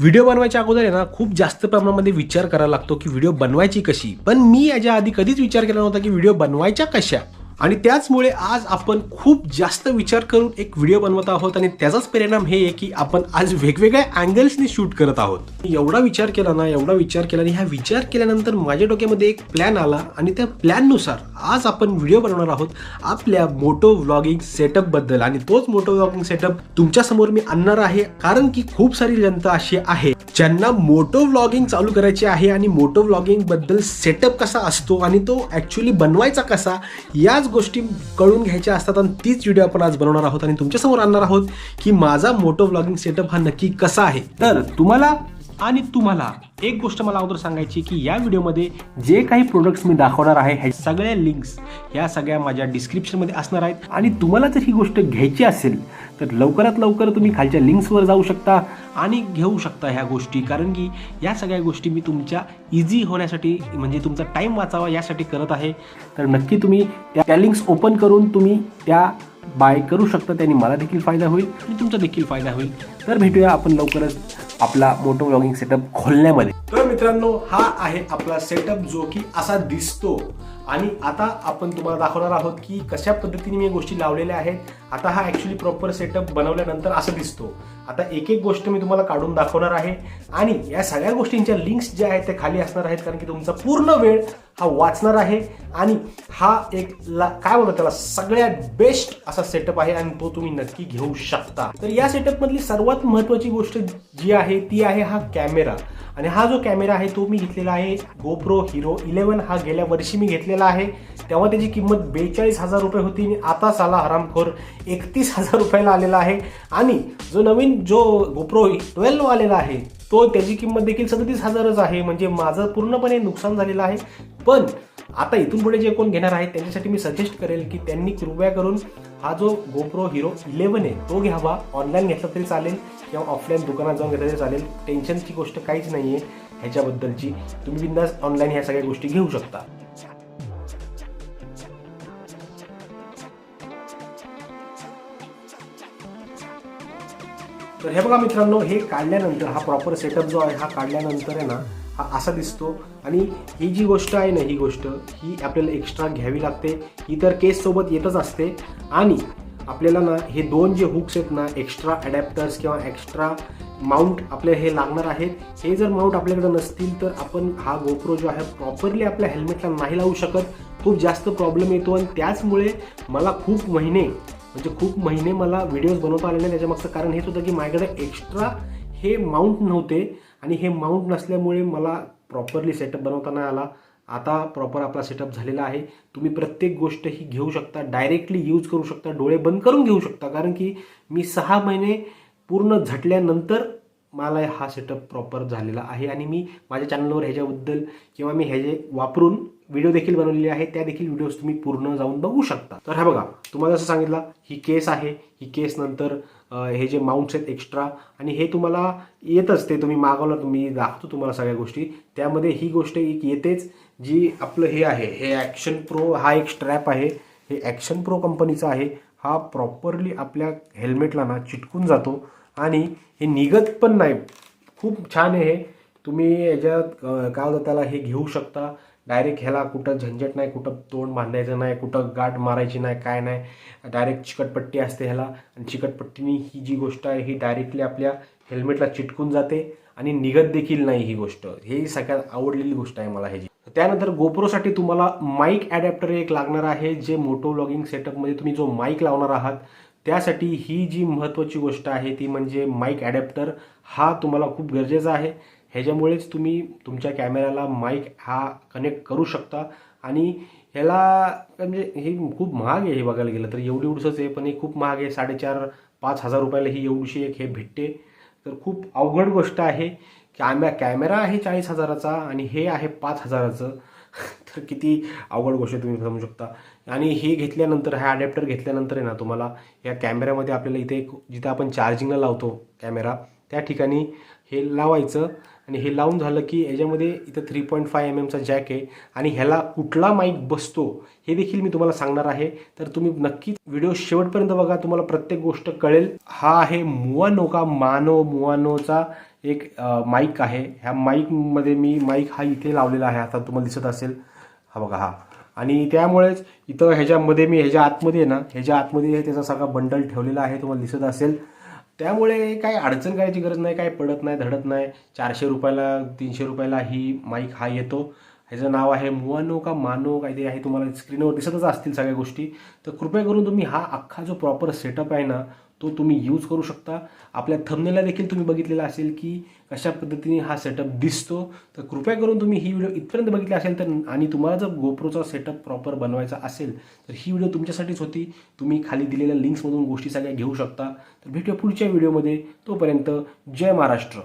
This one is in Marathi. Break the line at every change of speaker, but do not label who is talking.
व्हिडिओ बनवायच्या अगोदर आहे ना खूप जास्त प्रमाणामध्ये विचार करायला लागतो की व्हिडिओ बनवायची कशी. पण मी याच्या आधी कधीच विचार केला नव्हता की व्हिडिओ बनवायच्या कशा. आणि त्याचमुळे आज आपण खूप जास्त विचार करून एक व्हिडिओ बनवत आहोत आणि त्याचाच परिणाम हे आहे की आपण आज वेगवेगळ्या अँगल्सनी शूट करत आहोत. एवढा विचार केला ना एवढा विचार केला आणि ह्या विचार केल्यानंतर माझ्या डोक्यामध्ये एक प्लॅन आला आणि त्या प्लॅननुसार आज आपण व्हिडिओ बनवणार आहोत आपल्या मोटो व्लॉगिंग सेटअपबद्दल. आणि तोच मोटो व्लॉगिंग सेटअप तुमच्यासमोर मी आणणार आहे कारण की खूप सारी जनता अशी आहे ज्यांना मोटो व्लॉगिंग चालू करायची आहे आणि मोटो व्लॉगिंगबद्दल सेटअप कसा असतो आणि तो ऍक्च्युली बनवायचा कसा याच गोष्टी कळून घ्यायच्या असतात आणि तीच व्हिडिओ आपण आज बनवणार आहोत. आणि तुमच्यासमोर आणणार आहोत की माझा मोटो व्लॉगिंग सेटअप हा नक्की कसा आहे. तर तुम्हाला आणि तुम्हाला एक गोष्ट मला अगोदर सांगायची की या व्हिडिओमध्ये जे काही प्रोडक्ट्स मी दाखवणार आहे ह्या सगळ्या लिंक्स ह्या सगळ्या माझ्या डिस्क्रिप्शनमध्ये असणार आहेत. आणि तुम्हाला जर ही गोष्ट घ्यायची असेल तर लवकरात लवकर तुम्ही खालच्या लिंक्सवर जाऊ शकता आणि घेऊ शकता ह्या गोष्टी. कारण की या सगळ्या गोष्टी मी तुमच्या इझी होण्यासाठी म्हणजे तुमचा टाईम वाचावा यासाठी करत आहे. तर नक्की तुम्ही त्या त्या लिंक्स ओपन करून तुम्ही त्या बाय करू शकता त्यांनी मला देखील फायदा होईल आणि तुमचा देखील फायदा होईल. तर भेटूया आपण लवकरच. आपला मोटो व्लॉगिंग सेटअप खोलण्यामध्ये. तर मित्रांनो हा आहे आपला सेटअप जो की असा दिसतो. आणि आता आपण तुम्हाला दाखवणार आहोत की कशा पद्धतीने मी गोष्टी लावलेल्या आहेत. आता हा ॲक्च्युली प्रॉपर सेटअप बनवल्यानंतर असं दिसतो. आता एक एक गोष्ट मी तुम्हाला काढून दाखवणार आहे. आणि या सगळ्या गोष्टींच्या लिंक्स ज्या आहेत त्या खाली असणार आहेत कारण की तुमचा पूर्ण वेळ हा वाचणार आहे. आणि हा एक ला काय बोलतो त्याला? सगळ्यात बेस्ट असा सेटअप आहे आणि तो तुम्ही नक्की घेऊ शकता. तर या सेटअप मधली सर्वात महत्वाची गोष्ट जी आहे ती आहे हा कॅमेरा आणि हा जो कॅमेरा आहे तो मी घेतलेला आहे गोप्रो हिरो इलेव्हन हा गेल्या वर्षी मी घेतलेला आहे. तेव्हा त्याची किंमत बेचाळीस हजार रुपये होती आणि आता साला हरामखोर एकतीस हजार रुपयाला आलेला आहे. आणि जो नवीन जो गोप्रो ट्वेल्व आलेला आहे तो त्याची किंमत देखील सदतीस हजारच आहे. म्हणजे माझं पूर्णपणे नुकसान झालेलं आहे. पण आता इथून पुढे जे कोण घेणार आहेत त्यांच्यासाठी मी सजेस्ट करेल की त्यांनी कृपया करून हा जो गोप्रो हिरो इलेव्हन आहे तो घ्यावा. ऑनलाईन घेतला तरी चालेल किंवा ऑफलाईन दुकानात जाऊन घेतला तरी चालेल. टेन्शनची गोष्ट काहीच नाही आहे ह्याच्याबद्दलची तुम्ही बिंदास ऑनलाईन ह्या सगळ्या गोष्टी घेऊ शकता. तर हे बघा मित्रांनो हे काढल्यानंतर हा प्रॉपर सेटअप जो आहे हा काढल्यानंतर आहे ना हा असा दिसतो. आणि ही जी गोष्ट आहे ना ही गोष्ट ही आपल्याला एक्स्ट्रा घ्यावी लागते. ही तर केससोबत येतच असते. आणि आपल्याला ना हे दोन जे हुक्स आहेत ना एक्स्ट्रा अडॅप्टर्स किंवा एक्स्ट्रा माउंट आपले हे लागणार आहेत. हे जर माउंट आपल्याकडे नसतील तर आपण हा गोप्रो जो आहे प्रॉपरली आपल्या हेल्मेटला नाही लावू शकत. खूप जास्त प्रॉब्लेम येतो. आणि त्याचमुळे मला खूप महिने म्हणजे खूप महिने मला व्हिडिओज बनवता आले नाही त्याच्यामागचं कारण हेच होतं की माझ्याकडे एक्स्ट्रा हे माउंट नव्हते आणि हे माउंट नसल्यामुळे मला प्रॉपरली सेटअप बनवता नाही आला. आता प्रॉपर आपला सेटअप झालेला आहे. तुम्ही प्रत्येक गोष्ट ही घेऊ शकता डायरेक्टली यूज करू शकता डोळे बंद करून घेऊ शकता. कारण की मी सहा महिने पूर्ण झटल्यानंतर मला हा सेटअप प्रॉपर झालेला आहे. आणि मी माझ्या चॅनलवर ह्याच्याबद्दल किंवा मी ह्याचे वापरून व्हिडिओ देखील बनवलेली आहे. त्या देखील व्हिडिओज तुम्ही पूर्ण जाऊन बघू शकता. तर हा बघा तुम्हाला असं सांगितलं ही केस आहे. ही केस नंतर हे जे माउंट्स आहेत एक्स्ट्रा आणि हे तुम्हाला येतच. ते तुम्ही मागवलं तुम्ही दाखवतो तुम्हाला सगळ्या गोष्टी. त्यामध्ये ही गोष्ट एक येतेच जी आपलं हे आहे. हे ॲक्शन प्रो हा एक स्ट्रॅप आहे. हे ॲक्शन प्रो कंपनीचा आहे. हा प्रॉपरली आपल्या हेल्मेटला ना चिटकून जातो. आणि हे निघत पण नाही. खूप छान आहे हे. तुम्ही याच्यात काय होतं त्याला हे घेऊ शकता. डायरेक्ट ह्याला कुठं झंझट नाही कुठं तोंड बांधायचं नाही कुठं गाठ मारायची नाही काय नाही. डायरेक्ट चिकटपट्टी असते ह्याला आणि चिकटपट्टीने ही जी गोष्ट आहे ही डायरेक्टली आपल्या हेल्मेटला चिटकून जाते आणि निघत देखील नाही ही गोष्ट. ही सगळ्यात आवडलेली गोष्ट आहे मला ह्याची. त्यानंतर गोप्रोसाठी तुम्हाला माईक ॲडॅप्टर एक लागणार आहे जे मोटो व्लॉगिंग सेटअपमध्ये तुम्ही जो माईक लावणार आहात त्यासाठी ही जी महत्त्वाची गोष्ट आहे ती म्हणजे माईक ॲडॅप्टर हा तुम्हाला खूप गरजेचा आहे. ह्याच्यामुळेच तुम्ही तुमच्या कॅमेऱ्याला माईक हा कनेक्ट करू शकता. आणि ह्याला म्हणजे हे खूप महाग आहे हे बघायला गेलं तर. एवढी उडसंच आहे पण हे खूप महाग आहे. साडेचार पाच हजार रुपयाला ही एवढीशी एक हे भेटते. तर खूप अवघड गोष्ट आहे. कॅमे कॅमेरा आहे चाळीस हजाराचा आणि हे आहे पाच हजाराचं. तर किती अवघड गोष्ट आहे तुम्ही समजू शकता. आणि हे घेतल्यानंतर हा अडॅप्टर घेतल्यानंतर आहे ना तुम्हाला या कॅमेऱ्यामध्ये आपल्याला इथे एक जिथे आपण चार्जिंगला लावतो कॅमेरा त्या ठिकाणी हे लावायचं. आणि हे लावून झालं की याच्यामध्ये इथं थ्री पॉईंट फाय एम एमचा जॅक आहे. आणि ह्याला कुठला माईक बसतो हे देखील मी तुम्हाला सांगणार आहे. तर तुम्ही नक्कीच व्हिडिओ शेवटपर्यंत बघा तुम्हाला प्रत्येक गोष्ट कळेल. हा आहे मुवानो का मानो मुवानोचा एक माईक आहे. ह्या माईकमध्ये मी माईक हा इथे लावलेला आहे. आता तुम्हाला दिसत असेल. हा बघा हा. आणि त्यामुळेच इथं ह्याच्यामध्ये मी ह्याच्या आतमध्ये आहे ना ह्याच्या आतमध्ये त्याचा सगळा बंडल ठेवलेला आहे. तुम्हाला दिसत असेल. त्यामुळे काही अडचण करायची गरज नाही काय पडत नाही धडत नाही. चारशे रुपयाला तीनशे रुपयाला ही माईक हा येतो. ह्याचं नाव आहे मुवानो का मानो काहीतरी आहे तुम्हाला स्क्रीनवर दिसतच असतील सगळ्या गोष्टी. तर कृपया करून तुम्ही हा अख्खा जो प्रॉपर सेटअप आहे ना तो तुम्ही यूज करू शकता. आपल्या थंबनेला देखील तुम्ही बघितलेला असेल की कशा पद्धतीने हा सेटअप दिसतो. तर कृपया करून तुम्ही ही व्हिडिओ इथपर्यंत बघितली असेल तर आणि तुम्हाला जर गोप्रोचा सेटअप प्रॉपर बनवायचा असेल तर ही व्हिडिओ तुमच्यासाठीच होती. तुम्ही खाली दिलेल्या लिंक्समधून गोष्टी सगळ्या घेऊ शकता. तर भेटूया पुढच्या व्हिडिओमध्ये तोपर्यंत जय महाराष्ट्र.